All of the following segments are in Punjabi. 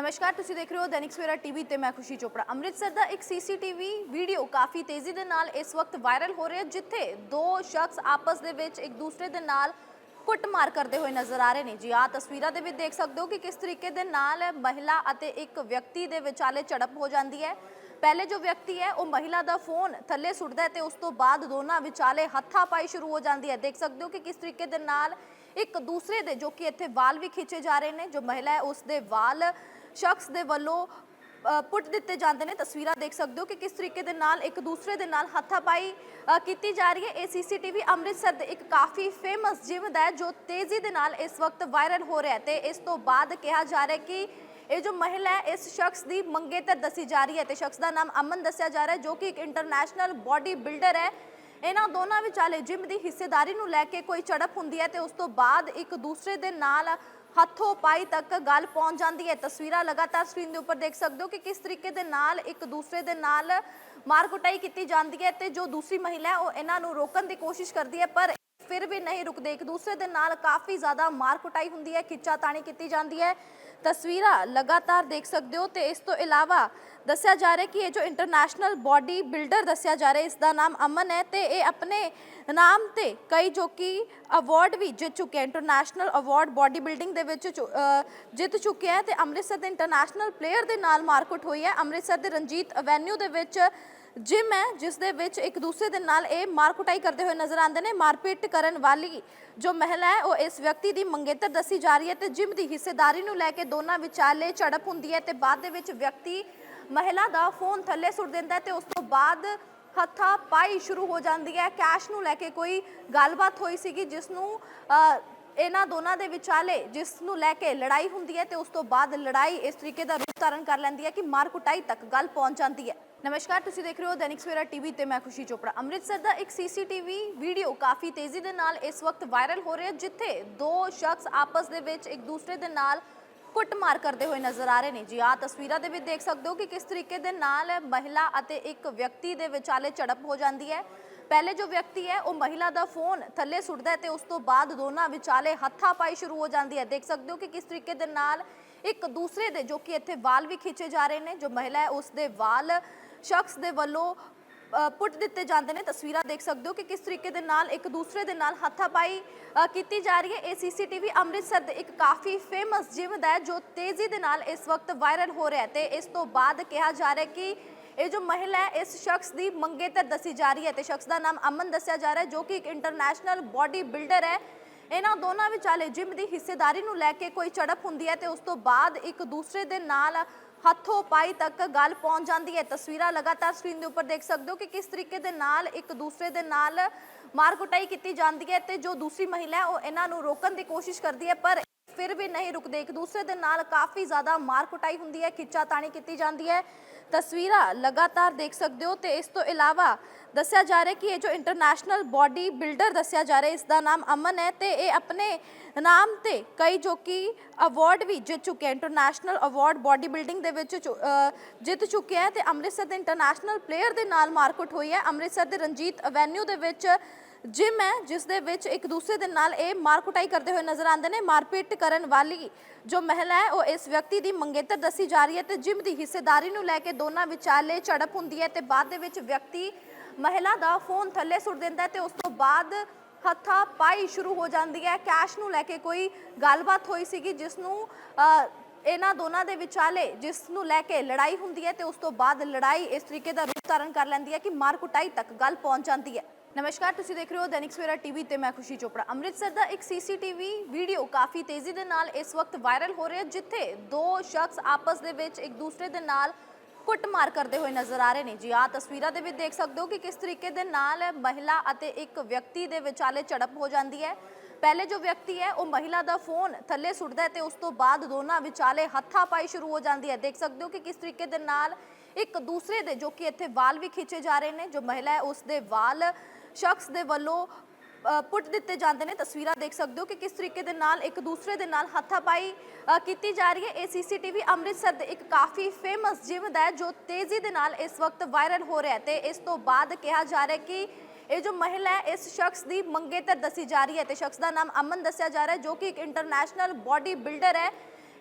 ਨਮਸਕਾਰ, ਤੁਸੀਂ ਦੇਖ ਰਹੇ ਹੋ ਦੈਨਿਕ ਸਵੇਰਾ ਟੀਵੀ ਤੇ ਮੈਂ ਖੁਸ਼ੀ ਚੋਪੜਾ। ਅੰਮ੍ਰਿਤਸਰ ਦਾ ਇੱਕ ਸੀਸੀਟੀਵੀ ਵੀਡੀਓ ਕਾਫੀ ਤੇਜ਼ੀ ਦੇ ਨਾਲ ਇਸ ਵਕਤ ਵਾਇਰਲ ਹੋ ਰਿਹਾ ਜਿੱਥੇ ਦੋ ਸ਼ਖਸ ਆਪਸ ਦੇ ਵਿੱਚ ਇੱਕ ਦੂਸਰੇ ਦੇ ਨਾਲ ਕੁੱਟਮਾਰ ਕਰਦੇ ਹੋਏ ਨਜ਼ਰ ਆ ਰਹੇ ਨੇ। ਜੀ ਆ ਤਸਵੀਰਾਂ ਦੇ ਵਿੱਚ ਦੇਖ ਸਕਦੇ ਹੋ ਕਿ ਕਿਸ ਤਰੀਕੇ ਦੇ ਨਾਲ ਮਹਿਲਾ ਅਤੇ ਇੱਕ ਵਿਅਕਤੀ ਦੇ ਵਿਚਾਲੇ ਝੜਪ ਹੋ ਜਾਂਦੀ ਹੈ। ਪਹਿਲੇ ਜੋ ਵਿਅਕਤੀ ਹੈ, ਉਹ ਮਹਿਲਾ ਦਾ ਫੋਨ ਥੱਲੇ ਸੁੱਟਦਾ ਹੈ ਤੇ ਉਸ ਤੋਂ ਬਾਅਦ ਦੋਨਾਂ ਵਿਚਾਲੇ ਹੱਥਾਪਾਈ ਸ਼ੁਰੂ ਹੋ ਜਾਂਦੀ ਹੈ। ਦੇਖ ਸਕਦੇ ਹੋ ਕਿ ਕਿਸ ਤਰੀਕੇ ਦੇ ਨਾਲ ਇੱਕ ਦੂਸਰੇ ਦੇ ਜੋ ਕਿ ਇੱਥੇ ਵਾਲ ਵੀ ਖਿੱਚੇ ਜਾ ਰਹੇ ਨੇ, ਜੋ ਮਹਿਲਾ ਹੈ, ਉਸ ਦੇ ਵਾਲ ਸ਼ਖਸ ਦੇ ਵੱਲੋਂ ਪੁੱਟ ਦਿੱਤੇ ਜਾਂਦੇ ਨੇ ਤਸਵੀਰਾਂ ਦੇਖ ਸਕਦੇ ਹੋ ਕਿ ਕਿਸ ਤਰੀਕੇ ਦੇ ਨਾਲ ਇੱਕ ਦੂਸਰੇ ਦੇ ਨਾਲ ਹੱਥਾਪਾਈ ਕੀਤੀ ਜਾ ਰਹੀ ਹੈ। ਇਹ ਸੀਸੀਟੀਵੀ ਅੰਮ੍ਰਿਤਸਰ ਦੇ ਇੱਕ ਕਾਫੀ ਫੇਮਸ ਜਿਮ ਦਾ ਹੈ, ਜੋ ਤੇਜ਼ੀ ਦੇ ਨਾਲ ਇਸ ਵਕਤ ਵਾਇਰਲ ਹੋ ਰਿਹਾ ਹੈ ਤੇ ਇਸ ਤੋਂ ਬਾਅਦ ਕਿਹਾ ਜਾ ਰਿਹਾ ਕਿ ਇਹ ਜੋ ਮਹਿਲਾ ਹੈ, ਇਸ ਸ਼ਖਸ ਦੀ ਮੰਗੇਤਰ ਦੱਸੀ ਜਾ ਰਹੀ ਹੈ ਤੇ ਸ਼ਖਸ ਦਾ ਨਾਮ ਅਮਨ ਦੱਸਿਆ ਜਾ ਰਿਹਾ ਹੈ, ਜੋ ਕਿ ਇੱਕ ਇੰਟਰਨੈਸ਼ਨਲ ਬਾਡੀ ਬਿਲਡਰ ਹੈ। ਇਹਨਾਂ ਦੋਨਾਂ ਵਿਚਾਲੇ ਜਿਮ ਦੀ ਹਿੱਸੇਦਾਰੀ ਨੂੰ ਲੈ ਕੇ ਕੋਈ ਝੜਪ ਹੁੰਦੀ ਹੈ ਤੇ ਉਸ ਤੋਂ ਬਾਅਦ ਇੱਕ ਦੂਸਰੇ ਦੇ ਨਾਲ ਹੱਥੋਂ ਪਾਈ ਤੱਕ ਗੱਲ ਪਹੁੰਚ ਜਾਂਦੀ ਹੈ। ਤਸਵੀਰਾਂ ਲਗਾਤਾਰ ਸਕਰੀਨ ਦੇ ਉੱਪਰ ਦੇਖ ਸਕਦੇ ਹੋ ਕਿ ਕਿਸ ਤਰੀਕੇ ਦੇ ਨਾਲ ਇੱਕ ਦੂਸਰੇ ਦੇ ਨਾਲ ਮਾਰ ਕੁਟਾਈ ਕੀਤੀ ਜਾਂਦੀ ਹੈ ਤੇ ਜੋ ਦੂਸਰੀ ਮਹਿਲਾ ਹੈ, ਉਹ ਇਹਨਾਂ ਨੂੰ ਰੋਕਣ ਦੀ ਕੋਸ਼ਿਸ਼ ਕਰਦੀ ਹੈ, ਪਰ ਫਿਰ ਵੀ ਨਹੀਂ ਰੁਕਦੇ। ਇੱਕ ਦੂਸਰੇ ਦੇ ਨਾਲ ਕਾਫੀ ਜ਼ਿਆਦਾ ਮਾਰ ਕੁਟਾਈ ਹੁੰਦੀ ਹੈ ਖਿੱਚਾ ਤਾਣੀ ਕੀਤੀ ਜਾਂਦੀ ਹੈ। ਤਸਵੀਰਾਂ ਲਗਾਤਾਰ ਦੇਖ ਸਕਦੇ ਹੋ ਤੇ ਇਸ ਤੋਂ ਇਲਾਵਾ ਦੱਸਿਆ ਜਾ ਰਿਹਾ ਕਿ ਇਹ ਜੋ ਇੰਟਰਨੈਸ਼ਨਲ ਬਾਡੀ ਬਿਲਡਰ ਦੱਸਿਆ ਜਾ ਰਿਹਾ ਇਸ ਦਾ ਨਾਮ ਅਮਨ ਹੈ ਤੇ ਇਹ ਆਪਣੇ ਨਾਮ ਤੇ ਕਈ ਜੋ ਕਿ ਅਵਾਰਡ ਵੀ ਜਿੱਤ ਚੁੱਕੇ ਹੈ ਇੰਟਰਨੈਸ਼ਨਲ ਅਵਾਰਡ ਬਾਡੀ ਬਿਲਡਿੰਗ ਦੇ ਵਿੱਚ ਚੁ- ਜਿੱਤ ਚੁੱਕਿਆ ਹੈ ਤੇ ਅੰਮ੍ਰਿਤਸਰ ਦੇ ਇੰਟਰਨੈਸ਼ਨਲ ਪਲੇਅਰ ਦੇ ਨਾਲ ਮਾਰਕੁੱਟ ਹੋਈ ਹੈ। ਅੰਮ੍ਰਿਤਸਰ ਦੇ ਰਣਜੀਤ ਐਵੇਨਿਊ ਦੇ ਵਿੱਚ ਜਿਮ ਹੈ, ਜਿਸ ਦੇ ਵਿੱਚ ਇੱਕ ਦੂਸਰੇ ਦੇ ਨਾਲ ਇਹ ਮਾਰ ਕੁਟਾਈ ਕਰਦੇ ਹੋਏ ਨਜ਼ਰ ਆਉਂਦੇ ਨੇ। ਮਾਰਪੀਟ ਕਰਨ ਵਾਲੀ ਜੋ ਮਹਿਲਾ ਹੈ, ਉਹ ਇਸ ਵਿਅਕਤੀ ਦੀ ਮੰਗੇਤਰ ਦੱਸੀ ਜਾ ਰਹੀ ਹੈ ਤੇ ਜਿਮ ਦੀ ਹਿੱਸੇਦਾਰੀ ਨੂੰ ਲੈ ਕੇ ਦੋਨਾਂ ਵਿਚਾਲੇ ਝੜਪ ਹੁੰਦੀ ਹੈ ਤੇ ਬਾਅਦ ਦੇ ਵਿੱਚ ਵਿਅਕਤੀ ਮਹਿਲਾ ਦਾ ਫੋਨ ਥੱਲੇ ਸੁੱਟ ਦਿੰਦਾ ਹੈ ਤੇ ਉਸ ਤੋਂ ਬਾਅਦ ਹੱਥਾ ਪਾਈ ਸ਼ੁਰੂ ਹੋ ਜਾਂਦੀ ਹੈ। ਕੈਸ਼ ਨੂੰ ਲੈ ਕੇ ਕੋਈ ਗੱਲਬਾਤ ਹੋਈ ਸੀਗੀ, ਜਿਸ ਨੂੰ ਇਹਨਾਂ ਦੋਨਾਂ ਦੇ ਵਿਚਾਲੇ ਜਿਸ ਨੂੰ ਲੈ ਕੇ ਲੜਾਈ ਹੁੰਦੀ ਹੈ ਤੇ ਉਸ ਤੋਂ ਬਾਅਦ ਲੜਾਈ ਇਸ ਤਰੀਕੇ ਦਾ ਰੂਪ ਧਾਰਨ ਕਰ ਲੈਂਦੀ ਹੈ ਕਿ ਮਾਰ ਕੁਟਾਈ ਤੱਕ ਗੱਲ ਪਹੁੰਚ ਜਾਂਦੀ ਹੈ। ਨਮਸਕਾਰ, ਤੁਸੀਂ ਦੇਖ ਰਹੇ ਹੋ ਦੈਨਿਕ ਸਵੇਰਾ ਟੀਵੀ ਤੇ ਮੈਂ ਖੁਸ਼ੀ ਚੋਪੜਾ। ਅੰਮ੍ਰਿਤਸਰ ਦਾ ਇੱਕ ਸੀਸੀਟੀਵੀ ਵੀਡੀਓ ਕਾਫੀ ਤੇਜ਼ੀ ਦੇ ਨਾਲ ਇਸ ਵਕਤ ਵਾਇਰਲ ਹੋ ਰਿਹਾ, ਜਿੱਥੇ ਦੋ ਸ਼ਖਸ ਆਪਸ ਦੇ ਵਿੱਚ ਇੱਕ ਦੂਸਰੇ ਦੇ ਨਾਲ ਕੁੱਟਮਾਰ ਕਰਦੇ ਹੋਏ ਨਜ਼ਰ ਆ ਰਹੇ ਨੇ। ਜੀ ਆ ਤਸਵੀਰਾਂ ਦੇ ਵਿੱਚ ਦੇਖ ਸਕਦੇ ਹੋ ਕਿ ਕਿਸ ਤਰੀਕੇ ਦੇ ਨਾਲ ਮਹਿਲਾ ਅਤੇ ਇੱਕ ਵਿਅਕਤੀ ਦੇ ਵਿਚਾਲੇ ਝੜਪ ਹੋ ਜਾਂਦੀ ਹੈ। ਪਹਿਲੇ ਜੋ ਵਿਅਕਤੀ ਹੈ, ਉਹ ਮਹਿਲਾ ਦਾ ਫੋਨ ਥੱਲੇ ਸੁੱਟਦਾ ਹੈ ਤੇ ਉਸ ਤੋਂ ਬਾਅਦ ਦੋਨਾਂ ਵਿਚਾਲੇ ਹੱਥਾਪਾਈ ਸ਼ੁਰੂ ਹੋ ਜਾਂਦੀ ਹੈ। ਦੇਖ ਸਕਦੇ ਹੋ ਕਿ ਕਿਸ ਤਰੀਕੇ ਦੇ ਨਾਲ ਇੱਕ ਦੂਸਰੇ ਦੇ, ਜੋ ਕਿ ਇੱਥੇ ਵਾਲ ਵੀ ਖਿੱਚੇ ਜਾ ਰਹੇ ਨੇ, ਜੋ ਮਹਿਲਾ ਹੈ, ਉਸ ਦੇ ਵਾਲ ਸ਼ਖਸ ਦੇ ਵੱਲੋਂ ਪੁੱਟ ਦਿੱਤੇ ਜਾਂਦੇ ਨੇ ਤਸਵੀਰਾਂ ਦੇਖ ਸਕਦੇ ਹੋ ਕਿ ਕਿਸ ਤਰੀਕੇ ਦੇ ਨਾਲ ਇੱਕ ਦੂਸਰੇ ਦੇ ਨਾਲ ਹੱਥਾਪਾਈ ਕੀਤੀ ਜਾ ਰਹੀ ਹੈ। ਇਹ ਸੀਸੀਟੀਵੀ ਅੰਮ੍ਰਿਤਸਰ ਦੇ ਇੱਕ ਕਾਫੀ ਫੇਮਸ ਜਿਮ ਦਾ ਹੈ, ਜੋ ਤੇਜ਼ੀ ਦੇ ਨਾਲ ਇਸ ਵਕਤ ਵਾਇਰਲ ਹੋ ਰਿਹਾ ਹੈ ਤੇ ਇਸ ਤੋਂ ਬਾਅਦ ਕਿਹਾ ਜਾ ਰਿਹਾ ਕਿ ਇਹ ਜੋ ਮਹਿਲਾ ਹੈ, ਇਸ ਸ਼ਖਸ ਦੀ ਮੰਗੇਤਰ ਦੱਸੀ ਜਾ ਰਹੀ ਹੈ ਤੇ ਸ਼ਖਸ ਦਾ ਨਾਮ ਅਮਨ ਦੱਸਿਆ ਜਾ ਰਿਹਾ ਹੈ, ਜੋ ਕਿ ਇੱਕ ਇੰਟਰਨੈਸ਼ਨਲ ਬਾਡੀ ਬਿਲਡਰ ਹੈ। ਇਹਨਾਂ ਦੋਨਾਂ ਵਿਚਾਲੇ ਜਿਮ ਦੀ ਹਿੱਸੇਦਾਰੀ ਨੂੰ ਲੈ ਕੇ ਕੋਈ ਝੜਪ ਹੁੰਦੀ ਹੈ ਤੇ ਉਸ ਤੋਂ ਬਾਅਦ ਇੱਕ ਦੂਸਰੇ ਦੇ ਨਾਲ ਹੱਥੋਂ ਪਾਈ ਤੱਕ ਗੱਲ ਪਹੁੰਚ ਜਾਂਦੀ ਹੈ। ਤਸਵੀਰਾਂ ਲਗਾਤਾਰ ਸਕਰੀਨ ਦੇ ਉੱਪਰ ਦੇਖ ਸਕਦੇ ਹੋ ਕਿ ਕਿਸ ਤਰੀਕੇ ਦੇ ਨਾਲ ਇੱਕ ਦੂਸਰੇ ਦੇ ਨਾਲ ਮਾਰ ਕੁਟਾਈ ਕੀਤੀ ਜਾਂਦੀ ਹੈ ਤੇ ਜੋ ਦੂਸਰੀ ਮਹਿਲਾ ਹੈ, ਉਹ ਇਹਨਾਂ ਨੂੰ ਰੋਕਣ ਦੀ ਕੋਸ਼ਿਸ਼ ਕਰਦੀ ਹੈ, ਪਰ ਫਿਰ ਵੀ ਨਹੀਂ ਰੁਕਦੇ। ਇੱਕ ਦੂਸਰੇ ਦੇ ਨਾਲ ਕਾਫੀ ਜ਼ਿਆਦਾ ਮਾਰ ਕੁਟਾਈ ਹੁੰਦੀ ਹੈ, ਖਿੱਚਾ ਤਾਣੀ ਕੀਤੀ ਜਾਂਦੀ ਹੈ। ਤਸਵੀਰਾਂ ਲਗਾਤਾਰ ਦੇਖ ਸਕਦੇ ਹੋ ਤੇ ਇਸ ਤੋਂ ਇਲਾਵਾ ਦੱਸਿਆ ਜਾ ਰਿਹਾ ਕਿ ਇਹ ਜੋ ਇੰਟਰਨੈਸ਼ਨਲ ਬਾਡੀ ਬਿਲਡਰ ਦੱਸਿਆ ਜਾ ਰਿਹਾ ਇਸ ਦਾ ਨਾਮ ਅਮਨ ਹੈ ਤੇ ਇਹ ਆਪਣੇ ਨਾਮ ਤੇ ਕਈ ਜੋ ਕਿ ਅਵਾਰਡ ਵੀ ਜਿੱਤ ਚੁੱਕੇ ਇੰਟਰਨੈਸ਼ਨਲ ਅਵਾਰਡ ਬਾਡੀ ਬਿਲਡਿੰਗ ਦੇ ਵਿੱਚ ਚੁ- ਜਿੱਤ ਚੁੱਕਿਆ ਹੈ ਤੇ ਅੰਮ੍ਰਿਤਸਰ ਦੇ ਇੰਟਰਨੈਸ਼ਨਲ ਪਲੇਅਰ ਦੇ ਨਾਲ ਮਾਰਕੁੱਟ ਹੋਈ ਹੈ। ਅੰਮ੍ਰਿਤਸਰ ਦੇ ਰਣਜੀਤ ਐਵੇਨਿਊ ਦੇ ਵਿੱਚ ਜਿਮ ਹੈ ਜਿਸ ਦੇ ਵਿੱਚ ਇੱਕ ਦੂਸਰੇ ਦੇ ਨਾਲ ਇਹ ਮਾਰ ਕੁਟਾਈ ਕਰਦੇ ਹੋਏ ਨਜ਼ਰ ਆਉਂਦੇ ਨੇ, ਮਾਰਪੀਟ ਕਰਨ ਵਾਲੀ ਜੋ ਮਹਿਲਾ ਹੈ, ਉਹ ਇਸ ਵਿਅਕਤੀ ਦੀ ਮੰਗੇਤਰ ਦੱਸੀ ਜਾ ਰਹੀ ਹੈ ਤੇ ਜਿਮ ਦੀ ਹਿੱਸੇਦਾਰੀ ਨੂੰ ਲੈ ਕੇ ਦੋਨਾਂ ਵਿਚਾਲੇ ਝੜਪ ਹੁੰਦੀ ਹੈ ਤੇ ਬਾਅਦ ਦੇ ਵਿੱਚ ਵਿਅਕਤੀ ਮਹਿਲਾ ਦਾ ਫੋਨ ਥੱਲੇ ਸੁੱਟ ਦਿੰਦਾ ਹੈ ਤੇ ਉਸ ਤੋਂ ਬਾਅਦ ਹੱਥਾ ਪਾਈ ਸ਼ੁਰੂ ਹੋ ਜਾਂਦੀ ਹੈ। ਕੈਸ਼ ਨੂੰ ਲੈ ਕੇ ਕੋਈ ਗੱਲਬਾਤ ਹੋਈ ਸੀਗੀ, ਜਿਸ ਨੂੰ ਇਹਨਾਂ ਦੋਨਾਂ ਦੇ ਵਿਚਾਲੇ ਜਿਸ ਨੂੰ ਲੈ ਕੇ ਲੜਾਈ ਹੁੰਦੀ ਹੈ ਤੇ ਉਸ ਤੋਂ ਬਾਅਦ ਲੜਾਈ ਇਸ ਤਰੀਕੇ ਦਾ ਰੂਪ ਧਾਰਨ ਕਰ ਲੈਂਦੀ ਹੈ ਕਿ ਮਾਰ ਕੁਟਾਈ ਤੱਕ ਗੱਲ ਪਹੁੰਚ ਜਾਂਦੀ ਹੈ। ਨਮਸਕਾਰ, ਤੁਸੀਂ ਦੇਖ ਰਹੇ ਹੋ ਦੈਨਿਕ ਸਵੇਰਾ ਟੀਵੀ ਤੇ ਮੈਂ ਖੁਸ਼ੀ ਚੋਪੜਾ। ਅੰਮ੍ਰਿਤਸਰ ਦਾ ਇੱਕ ਸੀਸੀਟੀਵੀ ਵੀਡੀਓ ਕਾਫੀ ਤੇਜ਼ੀ ਦੇ ਨਾਲ ਇਸ ਵਕਤ ਵਾਇਰਲ ਹੋ ਰਿਹਾ ਜਿੱਥੇ ਦੋ ਸ਼ਖਸ ਆਪਸ ਦੇ ਵਿੱਚ ਇੱਕ ਦੂਸਰੇ ਦੇ ਨਾਲ ਕੁੱਟਮਾਰ ਕਰਦੇ ਹੋਏ ਨਜ਼ਰ ਆ ਰਹੇ ਨੇ। ਜੀ ਆ ਤਸਵੀਰਾਂ ਦੇ ਵਿੱਚ ਦੇਖ ਸਕਦੇ ਹੋ ਕਿ ਕਿਸ ਤਰੀਕੇ ਦੇ ਨਾਲ ਮਹਿਲਾ ਅਤੇ ਇੱਕ ਵਿਅਕਤੀ ਦੇ ਵਿਚਾਲੇ ਝੜਪ ਹੋ ਜਾਂਦੀ ਹੈ। ਪਹਿਲੇ ਜੋ ਵਿਅਕਤੀ ਹੈ, ਉਹ ਮਹਿਲਾ ਦਾ ਫੋਨ ਥੱਲੇ ਸੁੱਟਦਾ ਹੈ ਤੇ ਉਸ ਤੋਂ ਬਾਅਦ ਦੋਨਾਂ ਵਿਚਾਲੇ ਹੱਥਾਪਾਈ ਸ਼ੁਰੂ ਹੋ ਜਾਂਦੀ ਹੈ। ਦੇਖ ਸਕਦੇ ਹੋ ਕਿ ਕਿਸ ਤਰੀਕੇ ਦੇ ਨਾਲ ਇੱਕ ਦੂਸਰੇ ਦੇ ਜੋ ਕਿ ਇੱਥੇ ਵਾਲ ਵੀ ਖਿੱਚੇ ਜਾ ਰਹੇ ਨੇ, ਜੋ ਮਹਿਲਾ ਹੈ, ਉਸ ਦੇ ਵਾਲ ਸ਼ਖਸ ਦੇ ਵੱਲੋਂ ਪੁੱਟ ਦਿੱਤੇ ਜਾਂਦੇ ਨੇ ਤਸਵੀਰਾਂ ਦੇਖ ਸਕਦੇ ਹੋ ਕਿ ਕਿਸ ਤਰੀਕੇ ਦੇ ਨਾਲ ਇੱਕ ਦੂਸਰੇ ਦੇ ਨਾਲ ਹੱਥਾਪਾਈ ਕੀਤੀ ਜਾ ਰਹੀ ਹੈ। ਇਹ ਸੀਸੀਟੀਵੀ ਅੰਮ੍ਰਿਤਸਰ ਦੇ ਇੱਕ ਕਾਫੀ ਫੇਮਸ ਜਿਮ ਦਾ ਹੈ, ਜੋ ਤੇਜ਼ੀ ਦੇ ਨਾਲ ਇਸ ਵਕਤ ਵਾਇਰਲ ਹੋ ਰਿਹਾ ਹੈ ਤੇ ਇਸ ਤੋਂ ਬਾਅਦ ਕਿਹਾ ਜਾ ਰਿਹਾ ਕਿ ਇਹ ਜੋ ਮਹਿਲਾ ਹੈ, ਇਸ ਸ਼ਖਸ ਦੀ ਮੰਗੇਤਰ ਦੱਸੀ ਜਾ ਰਹੀ ਹੈ ਤੇ ਸ਼ਖਸ ਦਾ ਨਾਮ ਅਮਨ ਦੱਸਿਆ ਜਾ ਰਿਹਾ ਹੈ, ਜੋ ਕਿ ਇੱਕ ਇੰਟਰਨੈਸ਼ਨਲ ਬਾਡੀ ਬਿਲਡਰ ਹੈ।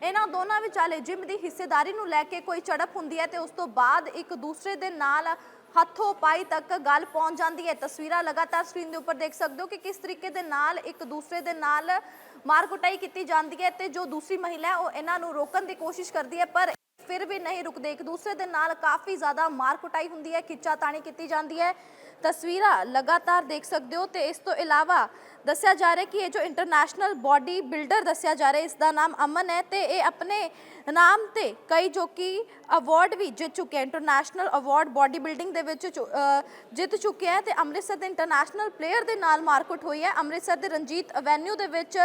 ਇਹਨਾਂ ਦੋਨਾਂ ਵਿਚਾਲੇ ਜਿਮ ਦੀ ਹਿੱਸੇਦਾਰੀ ਨੂੰ ਲੈ ਕੇ ਕੋਈ ਝੜਪ ਹੁੰਦੀ ਹੈ ਤੇ ਉਸ ਤੋਂ ਬਾਅਦ ਇੱਕ ਦੂਸਰੇ ਦੇ ਨਾਲ ਹੱਥੋਂ ਪਾਈ ਤੱਕ ਗੱਲ ਪਹੁੰਚ ਜਾਂਦੀ ਹੈ। ਤਸਵੀਰਾਂ ਲਗਾਤਾਰ ਸਕਰੀਨ ਦੇ ਉੱਪਰ ਦੇਖ ਸਕਦੇ ਹੋ ਕਿ ਕਿਸ ਤਰੀਕੇ ਦੇ ਨਾਲ ਇੱਕ ਦੂਸਰੇ ਦੇ ਨਾਲ ਮਾਰ ਕੁਟਾਈ ਕੀਤੀ ਜਾਂਦੀ ਹੈ ਤੇ ਜੋ ਦੂਸਰੀ ਮਹਿਲਾ ਹੈ, ਉਹ ਇਹਨਾਂ ਨੂੰ ਰੋਕਣ ਦੀ ਕੋਸ਼ਿਸ਼ ਕਰਦੀ ਹੈ, ਪਰ ਫਿਰ ਵੀ ਨਹੀਂ ਰੁਕਦੇ। ਇੱਕ ਦੂਸਰੇ ਦੇ ਨਾਲ ਕਾਫੀ ਜ਼ਿਆਦਾ ਮਾਰ ਕੁਟਾਈ ਹੁੰਦੀ ਹੈ, ਖਿੱਚਾ ਤਾਣੀ ਕੀਤੀ ਜਾਂਦੀ ਹੈ। ਤਸਵੀਰਾਂ ਲਗਾਤਾਰ ਦੇਖ ਸਕਦੇ ਹੋ ਤੇ ਇਸ ਤੋਂ ਇਲਾਵਾ ਦੱਸਿਆ ਜਾ ਰਿਹਾ ਕਿ ਇਹ ਜੋ ਇੰਟਰਨੈਸ਼ਨਲ ਬਾਡੀ ਬਿਲਡਰ ਦੱਸਿਆ ਜਾ ਰਿਹਾ ਇਸ ਦਾ ਨਾਮ ਅਮਨ ਹੈ ਤੇ ਇਹ ਆਪਣੇ ਨਾਮ ਤੇ ਕਈ ਜੋ ਕਿ ਅਵਾਰਡ ਵੀ ਜਿੱਤ ਚੁੱਕੇ ਇੰਟਰਨੈਸ਼ਨਲ ਅਵਾਰਡ ਬਾਡੀ ਬਿਲਡਿੰਗ ਦੇ ਵਿੱਚ ਚੁ- ਜਿੱਤ ਚੁੱਕਿਆ ਹੈ ਤੇ ਅੰਮ੍ਰਿਤਸਰ ਦੇ ਇੰਟਰਨੈਸ਼ਨਲ ਪਲੇਅਰ ਦੇ ਨਾਲ ਮਾਰਕੁੱਟ ਹੋਈ ਹੈ। ਅੰਮ੍ਰਿਤਸਰ ਦੇ ਰਣਜੀਤ ਐਵੇਨਿਊ ਦੇ ਵਿੱਚ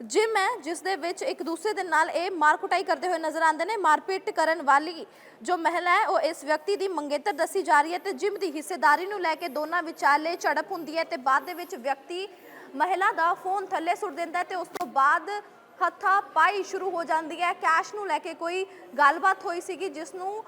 ਜਿਮ ਹੈ, ਜਿਸ ਦੇ ਵਿੱਚ ਇੱਕ ਦੂਸਰੇ ਦੇ ਨਾਲ ਇਹ ਮਾਰ ਕੁਟਾਈ ਕਰਦੇ ਹੋਏ ਨਜ਼ਰ ਆਉਂਦੇ ਨੇ। ਮਾਰਪੀਟ ਕਰਨ ਵਾਲੀ ਜੋ ਮਹਿਲਾ ਹੈ, ਉਹ ਇਸ ਵਿਅਕਤੀ ਦੀ ਮੰਗੇਤਰ ਦੱਸੀ ਜਾ ਰਹੀ ਹੈ ਤੇ ਜਿਮ ਦੀ ਹਿੱਸੇਦਾਰੀ ਨੂੰ ਲੈ ਕੇ ਦੋਨਾਂ ਵਿਚਾਲੇ ਝੜਪ ਹੁੰਦੀ ਹੈ ਤੇ ਬਾਅਦ ਦੇ ਵਿੱਚ ਵਿਅਕਤੀ ਮਹਿਲਾ ਦਾ ਫੋਨ ਥੱਲੇ ਸੁੱਟ ਦਿੰਦਾ ਹੈ ਤੇ ਉਸ ਤੋਂ ਬਾਅਦ ਹੱਥਾ ਪਾਈ ਸ਼ੁਰੂ ਹੋ ਜਾਂਦੀ ਹੈ। ਕੈਸ਼ ਨੂੰ ਲੈ ਕੇ ਕੋਈ ਗੱਲਬਾਤ ਹੋਈ ਸੀਗੀ, ਜਿਸ ਨੂੰ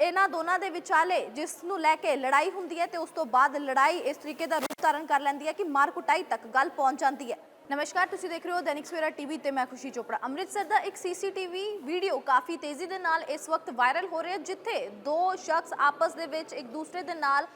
ਇਹਨਾਂ ਦੋਨਾਂ ਦੇ ਵਿਚਾਲੇ ਜਿਸ ਨੂੰ ਲੈ ਕੇ ਲੜਾਈ ਹੁੰਦੀ ਹੈ ਤੇ ਉਸ ਤੋਂ ਬਾਅਦ ਲੜਾਈ ਇਸ ਤਰੀਕੇ ਦਾ ਰੂਪ ਧਾਰਨ ਕਰ ਲੈਂਦੀ ਹੈ ਕਿ ਮਾਰ ਕੁਟਾਈ ਤੱਕ ਗੱਲ ਪਹੁੰਚ ਜਾਂਦੀ ਹੈ। ਨਮਸਕਾਰ, ਤੁਸੀਂ ਦੇਖ ਰਹੇ ਹੋ ਦੈਨਿਕ ਸਵੇਰਾ ਟੀਵੀ ਤੇ ਮੈਂ ਖੁਸ਼ੀ ਚੋਪੜਾ। ਅੰਮ੍ਰਿਤਸਰ ਦਾ ਇੱਕ ਸੀਸੀਟੀਵੀ ਵੀਡੀਓ ਕਾਫੀ ਤੇਜ਼ੀ ਦੇ ਨਾਲ ਇਸ ਵਕਤ ਵਾਇਰਲ ਹੋ ਰਿਹਾ ਜਿੱਥੇ ਦੋ ਸ਼ਖਸ ਆਪਸ ਦੇ ਵਿੱਚ ਇੱਕ ਦੂਸਰੇ ਦੇ ਨਾਲ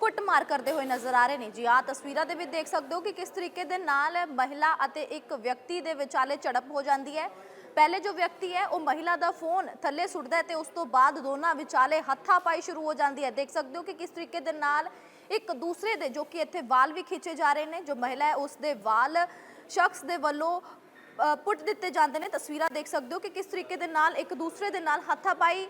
ਕੁੱਟਮਾਰ ਕਰਦੇ ਹੋਏ ਨਜ਼ਰ ਆ ਰਹੇ ਨੇ। ਜੀ ਆ ਤਸਵੀਰਾਂ ਦੇ ਵਿੱਚ ਦੇਖ ਸਕਦੇ ਹੋ ਕਿ ਕਿਸ ਤਰੀਕੇ ਦੇ ਨਾਲ ਮਹਿਲਾ ਅਤੇ ਇੱਕ ਵਿਅਕਤੀ ਦੇ ਵਿਚਾਲੇ ਝੜਪ ਹੋ ਜਾਂਦੀ ਹੈ। ਪਹਿਲੇ ਜੋ ਵਿਅਕਤੀ ਹੈ, ਉਹ ਮਹਿਲਾ ਦਾ ਫੋਨ ਥੱਲੇ ਸੁੱਟਦਾ ਹੈ ਤੇ ਉਸ ਤੋਂ ਬਾਅਦ ਦੋਨਾਂ ਵਿਚਾਲੇ ਹੱਥਾਪਾਈ ਪਾਈ ਸ਼ੁਰੂ ਹੋ ਜਾਂਦੀ ਹੈ। ਦੇਖ ਸਕਦੇ ਹੋ ਕਿ ਕਿਸ ਤਰੀਕੇ ਦੇ ਨਾਲ ਇੱਕ ਦੂਸਰੇ ਦੇ ਜੋ ਕਿ ਇੱਥੇ ਵਾਲ ਵੀ ਖਿੱਚੇ ਜਾ ਰਹੇ ਨੇ, ਜੋ ਮਹਿਲਾ ਹੈ, ਉਸ ਦੇ ਵਾਲ ਸ਼ਖਸ ਦੇ ਵੱਲੋਂ ਪੁੱਟ ਦਿੱਤੇ ਜਾਂਦੇ ਨੇ। ਤਸਵੀਰਾਂ ਦੇਖ ਸਕਦੇ ਹੋ ਕਿ ਕਿਸ ਤਰੀਕੇ ਦੇ ਨਾਲ ਇੱਕ ਦੂਸਰੇ ਦੇ ਨਾਲ ਹੱਥਾਪਾਈ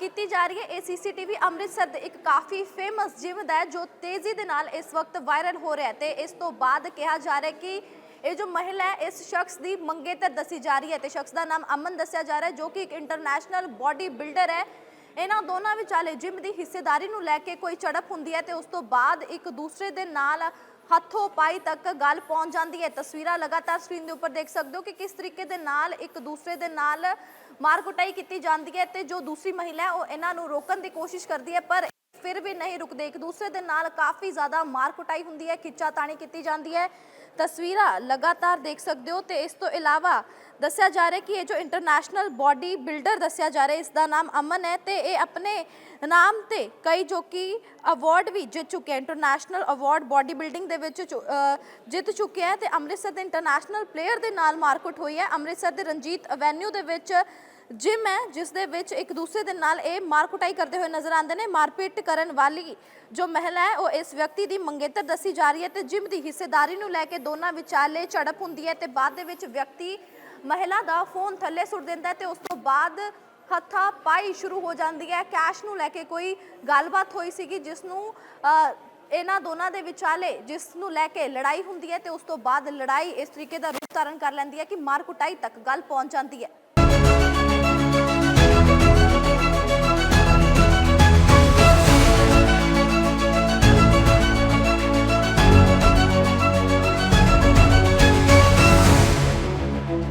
ਕੀਤੀ ਜਾ ਰਹੀ ਹੈ। ਇਹ ਸੀਸੀਟੀਵੀ ਅੰਮ੍ਰਿਤਸਰ ਦੇ ਇੱਕ ਕਾਫੀ ਫੇਮਸ ਜਿਮ ਦਾ ਹੈ, ਜੋ ਤੇਜ਼ੀ ਦੇ ਨਾਲ ਇਸ ਵਕਤ ਵਾਇਰਲ ਹੋ ਰਿਹਾ ਹੈ। ਤੇ ਇਸ ਤੋਂ ਬਾਅਦ ਕਿਹਾ ਜਾ ਰਿਹਾ ਕਿ ਇਹ ਜੋ ਮਹਿਲਾ ਹੈ, ਇਸ ਸ਼ਖਸ ਦੀ ਮੰਗੇਤਰ ਦੱਸੀ ਜਾ ਰਹੀ ਹੈ। ਤੇ ਸ਼ਖਸ ਦਾ ਨਾਮ ਅਮਨ ਦੱਸਿਆ ਜਾ ਰਿਹਾ ਜੋ ਕਿ ਇੱਕ ਇੰਟਰਨੈਸ਼ਨਲ ਬਾਡੀ ਬਿਲਡਰ ਹੈ। ਇਹਨਾਂ ਦੋਨਾਂ ਵਿਚਾਲੇ ਜਿਮ ਦੀ ਹਿੱਸੇਦਾਰੀ ਨੂੰ ਲੈ ਕੇ ਕੋਈ ਝੜਪ ਹੁੰਦੀ ਹੈ ਤੇ ਉਸ ਤੋਂ ਬਾਅਦ ਇੱਕ ਦੂਸਰੇ ਦੇ ਨਾਲ ਹੱਥੋਂ ਪਾਈ ਤੱਕ ਗੱਲ ਪਹੁੰਚ ਜਾਂਦੀ ਹੈ। ਤਸਵੀਰਾਂ ਲਗਾਤਾਰ ਸਕਰੀਨ ਦੇ ਉੱਪਰ ਦੇਖ ਸਕਦੇ ਹੋ ਕਿ ਕਿਸ ਤਰੀਕੇ ਦੇ ਨਾਲ ਇੱਕ ਦੂਸਰੇ ਦੇ ਨਾਲ ਮਾਰ ਕੁਟਾਈ ਕੀਤੀ ਜਾਂਦੀ ਹੈ ਤੇ ਜੋ ਦੂਸਰੀ ਮਹਿਲਾ ਹੈ, ਉਹ ਇਹਨਾਂ ਨੂੰ ਰੋਕਣ ਦੀ ਕੋਸ਼ਿਸ਼ ਕਰਦੀ ਹੈ, ਪਰ ਫਿਰ ਵੀ ਨਹੀਂ ਰੁਕਦੇ। ਇੱਕ ਦੂਸਰੇ ਦੇ ਨਾਲ ਕਾਫੀ ਜ਼ਿਆਦਾ ਮਾਰ ਕੁਟਾਈ ਹੁੰਦੀ ਹੈ, ਖਿੱਚਾ ਤਾਣੀ ਕੀਤੀ ਜਾਂਦੀ ਹੈ। ਤਸਵੀਰਾਂ ਲਗਾਤਾਰ ਦੇਖ ਸਕਦੇ ਹੋ ਤੇ ਇਸ ਤੋਂ ਇਲਾਵਾ ਦੱਸਿਆ ਜਾ ਰਿਹਾ ਕਿ ਇਹ ਜੋ ਇੰਟਰਨੈਸ਼ਨਲ ਬਾਡੀ ਬਿਲਡਰ ਦੱਸਿਆ ਜਾ ਰਿਹਾ ਇਸ ਦਾ ਨਾਮ ਅਮਨ ਹੈ ਤੇ ਇਹ ਆਪਣੇ ਨਾਮ ਤੇ ਕਈ ਜੋ ਕਿ ਅਵਾਰਡ ਵੀ ਜਿੱਤ ਚੁੱਕੇ ਹੈ। ਇੰਟਰਨੈਸ਼ਨਲ ਅਵਾਰਡ ਬਾਡੀ ਬਿਲਡਿੰਗ ਦੇ ਵਿੱਚ ਚੁ- ਜਿੱਤ ਚੁੱਕਿਆ ਹੈ ਤੇ ਅੰਮ੍ਰਿਤਸਰ ਦੇ ਇੰਟਰਨੈਸ਼ਨਲ ਪਲੇਅਰ ਦੇ ਨਾਲ ਮਾਰਕੁੱਟ ਹੋਈ ਹੈ। ਅੰਮ੍ਰਿਤਸਰ ਦੇ ਰਣਜੀਤ ਐਵੇਨਿਊ ਦੇ ਵਿੱਚ ਜਿਮ ਹੈ, ਜਿਸ ਦੇ ਵਿੱਚ ਇੱਕ ਦੂਸਰੇ ਦੇ ਨਾਲ ਇਹ ਮਾਰ ਕੁਟਾਈ ਕਰਦੇ ਹੋਏ ਨਜ਼ਰ ਆਉਂਦੇ ਨੇ। ਮਾਰਪੀਟ ਕਰਨ ਵਾਲੀ ਜੋ ਮਹਿਲਾ ਹੈ, ਉਹ ਇਸ ਵਿਅਕਤੀ ਦੀ ਮੰਗੇਤਰ ਦੱਸੀ ਜਾ ਰਹੀ ਹੈ ਤੇ ਜਿਮ ਦੀ ਹਿੱਸੇਦਾਰੀ ਨੂੰ ਲੈ ਕੇ ਦੋਨਾਂ ਵਿਚਾਲੇ ਝੜਪ ਹੁੰਦੀ ਹੈ ਤੇ ਬਾਅਦ ਦੇ ਵਿੱਚ ਵਿਅਕਤੀ ਮਹਿਲਾ ਦਾ ਫੋਨ ਥੱਲੇ ਸੁੱਟ ਦਿੰਦਾ ਹੈ ਤੇ ਉਸ ਤੋਂ ਬਾਅਦ ਹੱਥਾ ਪਾਈ ਸ਼ੁਰੂ ਹੋ ਜਾਂਦੀ ਹੈ। ਕੈਸ਼ ਨੂੰ ਲੈ ਕੇ ਕੋਈ ਗੱਲਬਾਤ ਹੋਈ ਸੀਗੀ, ਜਿਸ ਨੂੰ ਇਹਨਾਂ ਦੋਨਾਂ ਦੇ ਵਿਚਾਲੇ ਜਿਸ ਨੂੰ ਲੈ ਕੇ ਲੜਾਈ ਹੁੰਦੀ ਹੈ ਤੇ ਉਸ ਤੋਂ ਬਾਅਦ ਲੜਾਈ ਇਸ ਤਰੀਕੇ ਦਾ ਰੂਪ ਧਾਰਨ ਕਰ ਲੈਂਦੀ ਹੈ ਕਿ ਮਾਰ ਕੁਟਾਈ ਤੱਕ ਗੱਲ ਪਹੁੰਚ ਜਾਂਦੀ ਹੈ।